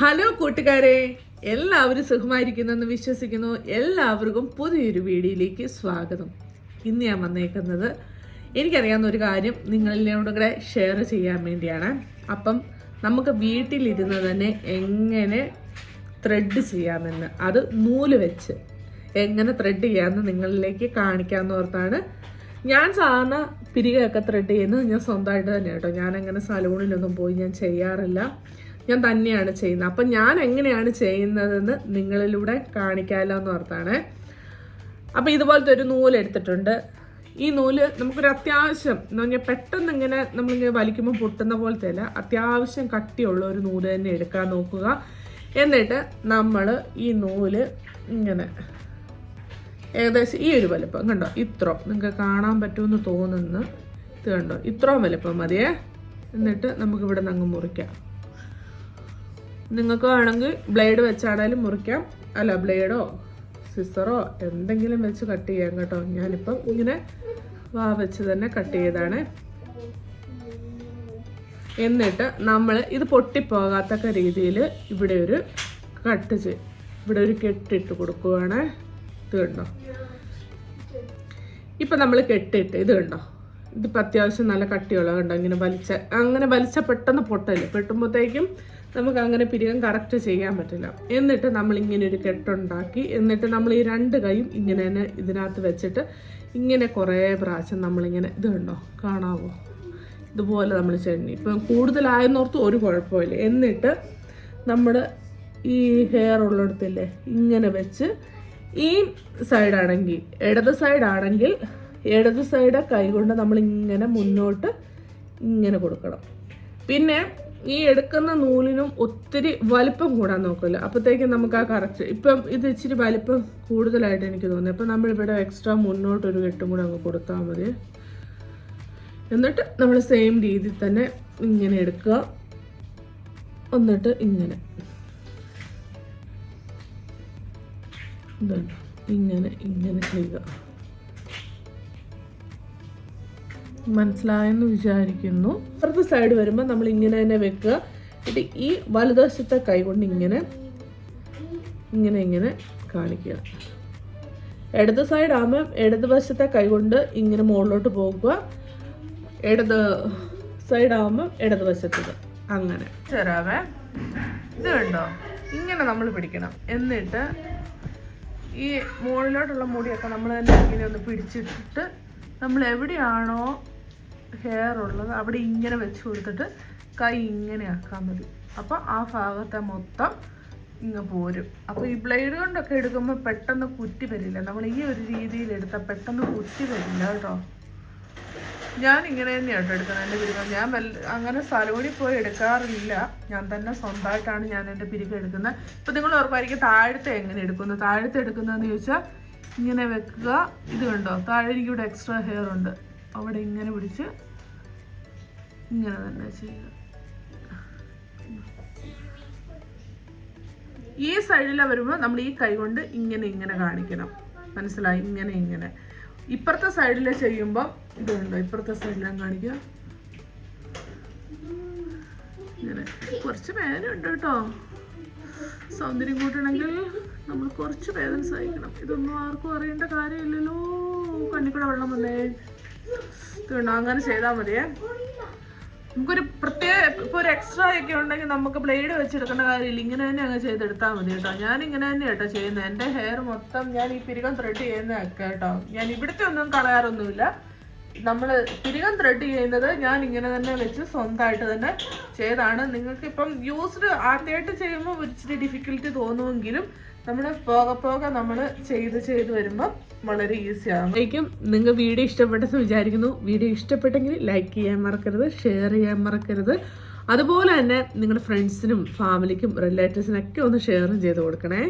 Hello കൂട്ടുകാരെ എല്ലാവരും സുഖമായിരിക്കുന്നെന്ന് വിശ്വസിക്കുന്നു. എല്ലാവർക്കും പുതിയൊരു വീഡിയോയിലേക്ക് സ്വാഗതം. ഇന്ന് ഞാൻ വന്നേക്കുന്നത് എനിക്കറിയാവുന്ന ഒരു കാര്യം നിങ്ങളിലൂടെ കൂടെ ഷെയർ ചെയ്യാൻ വേണ്ടിയാണ്. അപ്പം നമുക്ക് വീട്ടിലിരുന്ന് തന്നെ എങ്ങനെ ത്രെഡ് ചെയ്യാമെന്ന് അത് നൂൽ വെച്ച് എങ്ങനെ ത്രെഡ് ചെയ്യാമെന്ന് നിങ്ങളിലേക്ക് കാണിക്കാമെന്ന് ഓർത്താണ് ഞാൻ സാധാരണ പിരികയൊക്കെ ത്രെഡ് ചെയ്യുന്നത് ഞാൻ സ്വന്തമായിട്ട് തന്നെ കേട്ടോ. ഞാനങ്ങനെ സലൂണിലൊന്നും പോയി ഞാൻ ചെയ്യാറില്ല. ഞാൻ തന്നെയാണ് ചെയ്യുന്നത്. അപ്പം ഞാൻ എങ്ങനെയാണ് ചെയ്യുന്നതെന്ന് നിങ്ങളിലൂടെ കാണിക്കാമല്ലോ എന്ന് ഓർത്താണ്. അപ്പം ഇതുപോലത്തെ ഒരു നൂൽ എടുത്തിട്ടുണ്ട്. ഈ നൂൽ നമുക്കൊരു അത്യാവശ്യം എന്ന് പറഞ്ഞാൽ പെട്ടെന്ന് ഇങ്ങനെ നമ്മളിങ്ങനെ വലിക്കുമ്പോൾ പൊട്ടുന്ന പോലത്തെ അല്ല അത്യാവശ്യം കട്ടിയുള്ള ഒരു നൂൽ തന്നെ എടുക്കാൻ നോക്കുക. എന്നിട്ട് നമ്മൾ ഈ നൂൽ ഇങ്ങനെ ഏകദേശം ഈ ഒരു വലിപ്പം കണ്ടോ? ഇത്ര. നിങ്ങൾക്ക് കാണാൻ പറ്റുമെന്ന് തോന്നുന്നു. ഇത് കണ്ടോ? ഇത്രയും വലിപ്പം മതിയേ. എന്നിട്ട് നമുക്ക് ഇവിടെ നിന്ന് അങ്ങ് മുറിക്കാം. നിങ്ങൾക്ക് വേണമെങ്കിൽ ബ്ലേഡ് വെച്ചാണേലും മുറിക്കാം. അല്ല ബ്ലേഡോ സിസറോ എന്തെങ്കിലും വെച്ച് കട്ട് ചെയ്യാം കേട്ടോ. ഞാനിപ്പം ഇങ്ങനെ വാ വെച്ച് തന്നെ കട്ട് ചെയ്താണ് എന്നിട്ട് നമ്മൾ ഇത് പൊട്ടിപ്പോകാത്തക്ക രീതിയിൽ ഇവിടെ ഒരു കട്ട് ചെയ്യും ഇവിടെ ഒരു കെട്ടിട്ട് കൊടുക്കുവാണ്. ഇത് കണ്ടോ? ഇപ്പം നമ്മൾ കെട്ടിട്ട് ഇത് കണ്ടോ? ഇതിപ്പോൾ അത്യാവശ്യം നല്ല കട്ടിയുള്ള കണ്ടോ? ഇങ്ങനെ വലിച്ച അങ്ങനെ വലിച്ച പെട്ടെന്ന് പൊട്ടല്ലേ പെട്ടുമ്പോഴത്തേക്കും നമുക്ക് അങ്ങനെ പിരികം കറക്റ്റ് ചെയ്യാൻ പറ്റില്ല. എന്നിട്ട് നമ്മൾ ഇങ്ങനെ ഒരു കെട്ടുണ്ടാക്കി എന്നിട്ട് നമ്മൾ ഈ രണ്ട് കൈയും ഇങ്ങനെ തന്നെ ഇതിനകത്ത് വെച്ചിട്ട് ഇങ്ങനെ കുറേ പ്രാവശ്യം നമ്മളിങ്ങനെ ഇത് കണ്ടോ? കാണാവോ? ഇതുപോലെ നമ്മൾ ചെണ്ണി. ഇപ്പം കൂടുതലായെന്നോർത്ത് ഒരു കുഴപ്പമില്ല. എന്നിട്ട് നമ്മൾ ഈ ഹെയർ ഉള്ളിടത്തില്ലേ ഇങ്ങനെ വെച്ച് ഈ സൈഡാണെങ്കിൽ ഇടത് സൈഡാണെങ്കിൽ ഇടത് സൈഡ് കൈകൊണ്ട് നമ്മൾ ഇങ്ങനെ മുന്നോട്ട് ഇങ്ങനെ കൊടുക്കണം. പിന്നെ ഈ എടുക്കുന്ന നൂലിനും ഒത്തിരി വലിപ്പം കൂടാൻ നോക്കില്ല. അപ്പോഴത്തേക്കും നമുക്ക് ആ കറക്റ്റ് ഇപ്പം ഇത് ഇച്ചിരി വലിപ്പം കൂടുതലായിട്ട് എനിക്ക് തോന്നി. അപ്പം നമ്മളിവിടെ എക്സ്ട്രാ മുന്നോട്ടൊരു കെട്ടും കൂടെ അങ്ങ് കൊടുത്താൽ മതി. എന്നിട്ട് നമ്മൾ സെയിം രീതി തന്നെ ഇങ്ങനെ എടുക്കുക. എന്നിട്ട് ഇങ്ങനെ. ഇങ്ങനെ ഇങ്ങനെ ചെയ്യുക. മനസ്സിലായെന്ന് വിചാരിക്കുന്നു. അടുത്ത സൈഡ് വരുമ്പോൾ നമ്മൾ ഇങ്ങനെ തന്നെ വെക്കുക. എന്നിട്ട് ഈ വലതുവശത്തെ കൈ കൊണ്ട് ഇങ്ങനെ ഇങ്ങനെ ഇങ്ങനെ കാണിക്കുക. ഇടത് സൈഡ് ആകുമ്പോൾ ഇടത് വശത്തെ കൈ കൊണ്ട് ഇങ്ങനെ മുകളിലോട്ട് പോകുക. ഇടത് സൈഡ് ആകുമ്പോൾ ഇടത് വശത്തത് അങ്ങനെ. ചെറാവേ ഇത് കണ്ടോ? ഇങ്ങനെ നമ്മൾ പിടിക്കണം. എന്നിട്ട് ഈ മുകളിലോട്ടുള്ള മുടിയൊക്കെ നമ്മൾ തന്നെ ഇങ്ങനെ ഒന്ന് പിടിച്ചിട്ടിട്ട് നമ്മൾ എവിടെയാണോ ഹെയർ ഉള്ളത് അവിടെ ഇങ്ങനെ വെച്ച് കൊടുത്തിട്ട് കൈ ഇങ്ങനെ ആക്കാൻ മതി. അപ്പോൾ ആ ഭാഗത്തെ മൊത്തം ഇങ്ങ് പോരും. അപ്പോൾ ഈ ബ്ലേഡ് കൊണ്ടൊക്കെ എടുക്കുമ്പോൾ പെട്ടെന്ന് കുറ്റി വരില്ല. നമ്മൾ ഈ ഒരു രീതിയിൽ എടുത്താൽ പെട്ടെന്ന് കുറ്റി വരില്ല കേട്ടോ. ഞാൻ ഇങ്ങനെ തന്നെയാണ് കേട്ടോ എടുക്കുന്നത്. എന്റെ പിരികം ഞാൻ അങ്ങനെ സലോണിൽ പോയി എടുക്കാറില്ല. ഞാൻ തന്നെ സ്വന്തമായിട്ടാണ് ഞാൻ എന്റെ പിരികം എടുക്കുന്നത്. ഇപ്പം നിങ്ങൾ ഉറപ്പായിരിക്കും താഴത്തെ എങ്ങനെ എടുക്കുന്നത് താഴത്തെ എടുക്കുന്നതെന്ന് ചോദിച്ചാൽ ഇങ്ങനെ വെക്കുക. ഇത് കണ്ടോ? താഴെ എനിക്കിവിടെ എക്സ്ട്രാ ഹെയർ ഉണ്ട്. അവിടെ ഇങ്ങനെ പിടിച്ച് ഇങ്ങനെ തന്നെ ചെയ്യുക. ഈ സൈഡിലെ വരുമ്പോൾ നമ്മൾ ഈ കൈ കൊണ്ട് ഇങ്ങനെ ഇങ്ങനെ കാണിക്കണം. മനസ്സിലായി? ഇങ്ങനെ ഇങ്ങനെ. ഇപ്പുറത്തെ സൈഡിൽ ചെയ്യുമ്പോൾ ഇതുണ്ടോ ഇപ്പുറത്തെ സൈഡിലാണ് കാണിക്കുക ഇങ്ങനെ. കുറച്ച് വേദന ഉണ്ട് കേട്ടോ. സൗന്ദര്യം കൂട്ടണമെങ്കിൽ നമ്മൾ കുറച്ച് വേദന സഹിക്കണം. ഇതൊന്നും ആർക്കും അറിയേണ്ട കാര്യമില്ലല്ലോ. കണ്ണിക്കൂടെ വെള്ളം വന്നേ. ഇതുണ്ടോ അങ്ങനെ ചെയ്താൽ മതിയേ. നമുക്കൊരു പ്രത്യേക ഇപ്പൊ ഒരു എക്സ്ട്രാ ഒക്കെ ഉണ്ടെങ്കിൽ നമുക്ക് ബ്ലേഡ് വെച്ചെടുക്കേണ്ട കാര്യമില്ല. ഇങ്ങനെ തന്നെ അങ്ങ് ചെയ്തെടുത്താൽ മതി കേട്ടോ. ഞാൻ ഇങ്ങനെ തന്നെ കേട്ടോ ചെയ്യുന്നത്. എന്റെ ഹെയർ മൊത്തം ഞാൻ ഈ പിരികം ത്രെഡ് ചെയ്യുന്നതൊക്കെ കേട്ടോ. ഞാൻ ഇവിടുത്തെ ഒന്നും കളയാറൊന്നുമില്ല. നമ്മൾ തിരികം ത്രെഡ് ചെയ്യുന്നത് ഞാൻ ഇങ്ങനെ തന്നെ വെച്ച് സ്വന്തമായിട്ട് തന്നെ ചെയ്താണ്. നിങ്ങൾക്ക് ഇപ്പം യൂസ്ഡ് ആദ്യമായിട്ട് ചെയ്യുമ്പോൾ ഒരിച്ചിരി ഡിഫിക്കൽറ്റി തോന്നുമെങ്കിലും നമ്മൾ പോകെ പോകെ നമ്മൾ ചെയ്ത് ചെയ്ത് വരുമ്പോൾ വളരെ ഈസി ആകും ശരിക്കും നിങ്ങൾ വീഡിയോ ഇഷ്ടപ്പെട്ടെന്ന് വിചാരിക്കുന്നു. വീഡിയോ ഇഷ്ടപ്പെട്ടെങ്കിൽ ലൈക്ക് ചെയ്യാൻ മറക്കരുത് ഷെയർ ചെയ്യാൻ മറക്കരുത്. അതുപോലെ തന്നെ നിങ്ങളുടെ ഫ്രണ്ട്സിനും ഫാമിലിക്കും റിലേറ്റീവ്സിനൊക്കെ ഒന്ന് ഷെയറും ചെയ്ത് കൊടുക്കണേ.